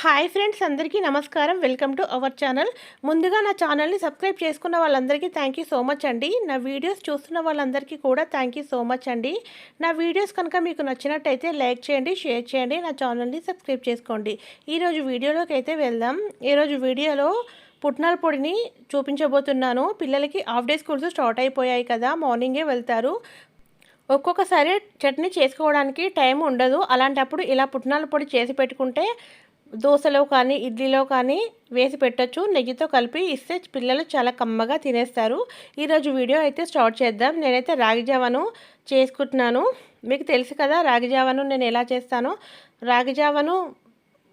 Hi friends అందరికీ నమస్కారం. Welcome to our channel. ముందుగా నా ఛానల్ని సబ్స్క్రైబ్ చేసుకున్న వాళ్ళందరికీ థ్యాంక్ యూ సో మచ్ అండి. నా వీడియోస్ చూస్తున్న వాళ్ళందరికీ కూడా థ్యాంక్ యూ సో మచ్ అండి. నా వీడియోస్ కనుక మీకు నచ్చినట్టయితే లైక్ చేయండి షేర్ చేయండి నా ఛానల్ని సబ్స్క్రైబ్ చేసుకోండి. ఈరోజు వీడియోలోకి అయితే వెళ్దాం. ఈరోజు వీడియోలో పుట్నాల పొడిని చూపించబోతున్నాను. పిల్లలకి హాఫ్ డే స్కూల్స్ స్టార్ట్ అయిపోయాయి కదా మార్నింగే వెళ్తారు. ఒక్కొక్కసారి చట్నీ చేసుకోవడానికి టైం ఉండదు. అలాంటప్పుడు ఇలా పుట్నాల పొడి చేసి పెట్టుకుంటే దోశలో కానీ ఇడ్లీలో కానీ వేసి పెట్టచ్చు. నెయ్యితో కలిపి ఇస్తే పిల్లలు చాలా కమ్మగా తినేస్తారు. ఈరోజు వీడియో అయితే స్టార్ట్ చేద్దాం. నేనైతే రాగి జావను చేసుకుంటున్నాను. మీకు తెలుసు కదా రాగి జావను నేను ఎలా చేస్తానో. రాగి జావను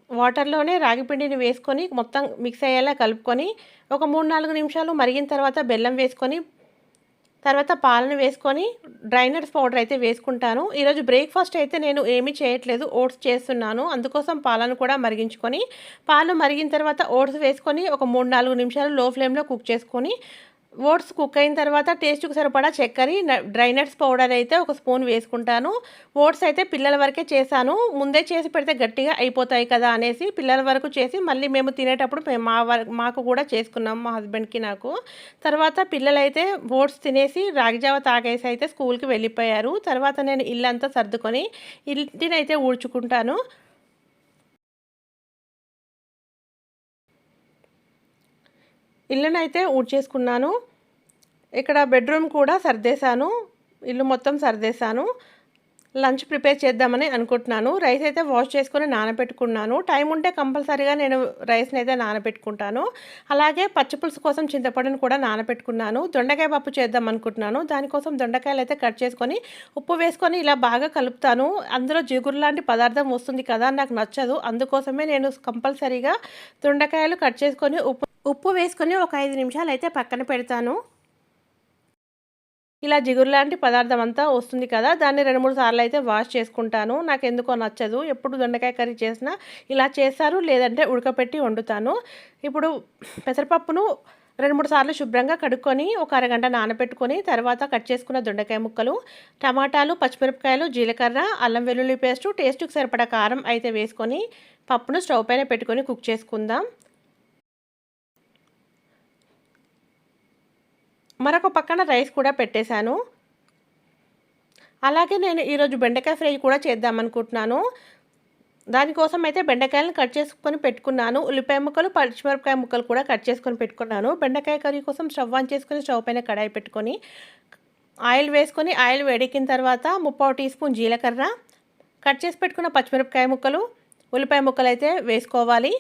వాటర్లోనే రాగి పిండిని వేసుకొని మొత్తం మిక్స్ అయ్యేలా కలుపుకొని ఒక మూడు నాలుగు నిమిషాలు మరిగిన తర్వాత బెల్లం వేసుకొని తర్వాత పాలను వేసుకొని డ్రైనర్స్ పౌడర్ అయితే వేసుకుంటాను. ఈరోజు బ్రేక్ఫాస్ట్ అయితే నేను ఏమీ చేయట్లేదు ఓట్స్ చేస్తున్నాను. అందుకోసం పాలను కూడా మరిగించుకొని పాలు మరిగిన తర్వాత ఓట్స్ వేసుకొని ఒక మూడు నాలుగు నిమిషాలు లో ఫ్లేమ్లో కుక్ చేసుకొని ఓట్స్ కుక్ అయిన తర్వాత టేస్ట్కి సరిపడా చక్కెర డ్రైనట్స్ పౌడర్ అయితే ఒక స్పూన్ వేసుకుంటాను. ఓట్స్ అయితే పిల్లల వరకే చేశాను. ముందే చేసి పెడితే గట్టిగా అయిపోతాయి కదా అనేసి పిల్లల వరకు చేసి మళ్ళీ మేము తినేటప్పుడు మా మాకు కూడా చేసుకున్నాం మా హస్బెండ్కి నాకు. తర్వాత పిల్లలైతే ఓట్స్ తినేసి రాగిజావ తాగేసి అయితే స్కూల్కి వెళ్ళిపోయారు. తర్వాత నేను ఇల్లంతా సర్దుకొని ఇంటినైతే ఊడ్చుకుంటాను. ఇల్లునైతే ఊడ్చేసుకున్నాను. ఇక్కడ బెడ్రూమ్ కూడా సర్దేశాను. ఇల్లు మొత్తం సర్దేశాను. లంచ్ ప్రిపేర్ చేద్దామని అనుకుంటున్నాను. రైస్ అయితే వాష్ చేసుకొని నానబెట్టుకున్నాను. టైం ఉంటే కంపల్సరీగా నేను రైస్ని అయితే నానబెట్టుకుంటాను. అలాగే పచ్చిపులుసు కోసం చింతపండును కూడా నానబెట్టుకున్నాను. దొండకాయ పప్పు చేద్దాం అనుకుంటున్నాను. దానికోసం దొండకాయలు అయితే కట్ చేసుకొని ఉప్పు వేసుకొని ఇలా బాగా కలుపుతాను. అందులో జిగురు లాంటి పదార్థం వస్తుంది కదా నాకు నచ్చదు. అందుకోసమే నేను కంపల్సరీగా దొండకాయలు కట్ చేసుకొని ఉప్పు ఉప్పు వేసుకొని ఒక ఐదు నిమిషాలు అయితే పక్కన పెడతాను. ఇలా జిగురు లాంటి పదార్థం అంతా వస్తుంది కదా దాన్ని రెండు మూడు సార్లు అయితే వాష్ చేసుకుంటాను. నాకు ఎందుకో నచ్చదు. ఎప్పుడు దొండకాయ కర్రీ చేసినా ఇలా చేస్తారు లేదంటే ఉడకపెట్టి వండుతాను. ఇప్పుడు పెసరపప్పును రెండు మూడు సార్లు శుభ్రంగా కడుక్కొని ఒక అరగంట నానబెట్టుకొని తర్వాత కట్ చేసుకున్న దొండకాయ ముక్కలు టమాటాలు పచ్చిమిరపకాయలు జీలకర్ర అల్లం వెల్లుల్లి పేస్టు టేస్ట్కి సరిపడా కారం అయితే వేసుకొని పప్పును స్టవ్ పైన పెట్టుకొని కుక్ చేసుకుందాం. మరొక పక్కన రైస్ కూడా పెట్టేశాను. అలాగే నేను ఈరోజు బెండకాయ ఫ్రై కూడా చేద్దామనుకుంటున్నాను దానికోసం అయితే బెండకాయలను కట్ చేసుకొని పెట్టుకున్నాను. ఉల్లిపాయ ముక్కలు పచ్చిమిరపకాయ ముక్కలు కూడా కట్ చేసుకొని పెట్టుకున్నాను. బెండకాయ కర్రీ కోసం స్టవ్ ఆన్ చేసుకొని స్టవ్ పైన కడాయి పెట్టుకొని ఆయిల్ వేసుకొని ఆయిల్ వేడెక్కిన తర్వాత ముప్పావు టీ స్పూన్ జీలకర్ర. కట్ చేసి పెట్టుకున్న పచ్చిమిరపకాయ ముక్కలు ఉల్లిపాయ ముక్కలు అయితే వేసుకోవాలి.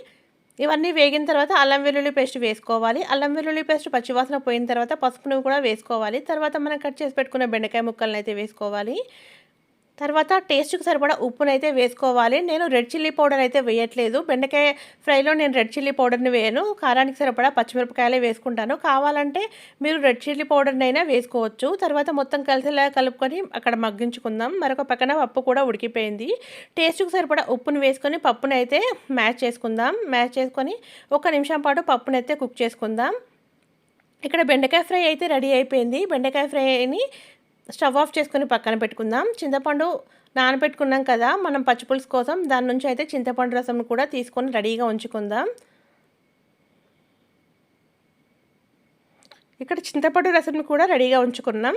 ఇవన్నీ వేగిన తర్వాత అల్లం వెల్లుల్లి పేస్ట్ వేసుకోవాలి. అల్లం వెల్లుల్లి పేస్ట్ పచ్చివాసన పోయిన తర్వాత పసుపును కూడా వేసుకోవాలి. తర్వాత మనం కట్ చేసి పెట్టుకున్న బెండకాయ ముక్కలను అయితే వేసుకోవాలి. తర్వాత టేస్ట్కి సరిపడా ఉప్పునైతే వేసుకోవాలి. నేను రెడ్ చిల్లీ పౌడర్ అయితే వేయట్లేదు. బెండకాయ ఫ్రైలో నేను రెడ్ చిల్లీ పౌడర్ని వేయను. కారానికి సరిపడా పచ్చిమిరపకాయలే వేసుకుంటాను. కావాలంటే మీరు రెడ్ చిల్లీ పౌడర్ని అయినా వేసుకోవచ్చు. తర్వాత మొత్తం కలిసిలా కలుపుకొని అక్కడ మగ్గించుకుందాం. మరొక పక్కన పప్పు కూడా ఉడికిపోయింది. టేస్ట్కి సరిపడా ఉప్పును వేసుకొని పప్పును అయితే మ్యాచ్ చేసుకుందాం. మ్యాచ్ చేసుకొని ఒక నిమిషం పాటు పప్పునైతే అయితే కుక్ చేసుకుందాం. ఇక్కడ బెండకాయ ఫ్రై అయితే రెడీ అయిపోయింది. బెండకాయ ఫ్రైని స్టవ్ ఆఫ్ చేసుకుని పక్కన పెట్టుకుందాం. చింతపండు నానబెట్టుకున్నాం కదా మనం పచ్చిపులుసు కోసం. దాని నుంచి అయితే చింతపండు రసం కూడా తీసుకొని రెడీగా ఉంచుకుందాం. ఇక్కడ చింతపండు రసంని కూడా రెడీగా ఉంచుకున్నాం.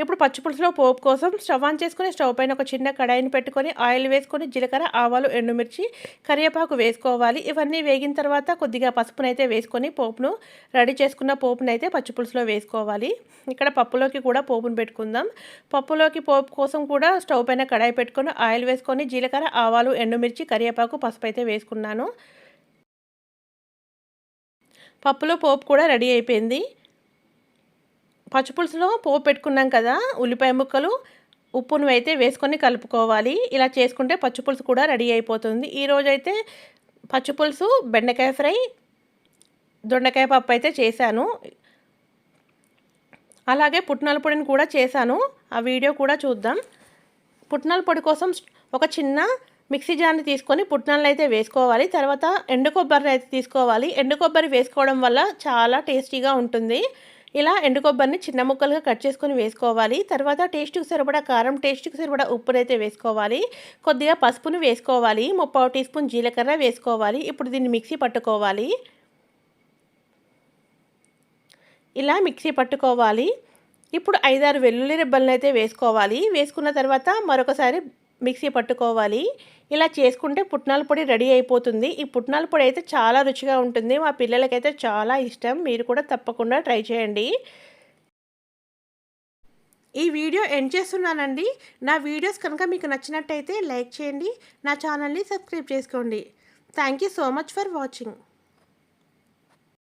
ఇప్పుడు పచ్చిపులుసులో పోపు కోసం స్టవ్ ఆన్ చేసుకొని స్టవ్ పైన ఒక చిన్న కడాయిని పెట్టుకొని ఆయిల్ వేసుకొని జీలకర్ర ఆవాలు ఎండుమిర్చి కరివేపాకు వేసుకోవాలి. ఇవన్నీ వేగిన తర్వాత కొద్దిగా పసుపునైతే వేసుకొని పోపును రెడీ చేసుకున్న పోపునైతే పచ్చిపులుసులో వేసుకోవాలి. ఇక్కడ పప్పులోకి కూడా పోపును పెట్టుకుందాం. పప్పులోకి పోపు కోసం కూడా స్టవ్ పైన కడాయి పెట్టుకొని ఆయిల్ వేసుకొని జీలకర్ర ఆవాలు ఎండుమిర్చి కరివేపాకు పసుపు అయితే వేసుకున్నాను. పప్పులో పోపు కూడా రెడీ అయిపోయింది. పచ్చిపులుసులో పోపు పెట్టుకున్నాం కదా ఉల్లిపాయ ముక్కలు ఉప్పును అయితే వేసుకొని కలుపుకోవాలి. ఇలా చేసుకుంటే పచ్చిపులుసు కూడా రెడీ అయిపోతుంది. ఈరోజైతే పచ్చిపులుసు బెండకాయ ఫ్రై దొండకాయ పప్పు అయితే చేశాను. అలాగే పుట్నాల పొడిని కూడా చేశాను. ఆ వీడియో కూడా చూద్దాం. పుట్నాల పొడి కోసం ఒక చిన్న మిక్సీ జార్ని తీసుకొని పుట్నాలను అయితే వేసుకోవాలి. తర్వాత ఎండు కొబ్బరిని అయితే తీసుకోవాలి. ఎండు కొబ్బరి వేసుకోవడం వల్ల చాలా టేస్టీగా ఉంటుంది. ఇలా ఎండు కొబ్బరిని చిన్న ముక్కలుగా కట్ చేసుకొని వేసుకోవాలి. తర్వాత టేస్ట్కి సరిపడా కారం టేస్ట్కి సరిపడా ఉప్పునైతే వేసుకోవాలి. కొద్దిగా పసుపును వేసుకోవాలి. ముప్పావు టీ స్పూన్ జీలకర్ర వేసుకోవాలి. ఇప్పుడు దీన్ని మిక్సీ పట్టుకోవాలి. ఇలా మిక్సీ పట్టుకోవాలి. ఇప్పుడు ఐదారు వెల్లుల్లి రిబ్బలను అయితే వేసుకోవాలి. వేసుకున్న తర్వాత మరొకసారి మిక్సీ పట్టుకోవాలి. ఇలా చేసుకుంటే పుట్నాల పొడి రెడీ అయిపోతుంది. ఈ పుట్నాల పొడి అయితే చాలా రుచిగా ఉంటుంది. మా పిల్లలకైతే చాలా ఇష్టం. మీరు కూడా తప్పకుండా ట్రై చేయండి. ఈ వీడియో ఎండ్ చేస్తున్నానండి. నా వీడియోస్ కనుక మీకు నచ్చినట్టయితే లైక్ చేయండి. నా ఛానల్ని సబ్స్క్రైబ్ చేసుకోండి. Thank you so much for watching.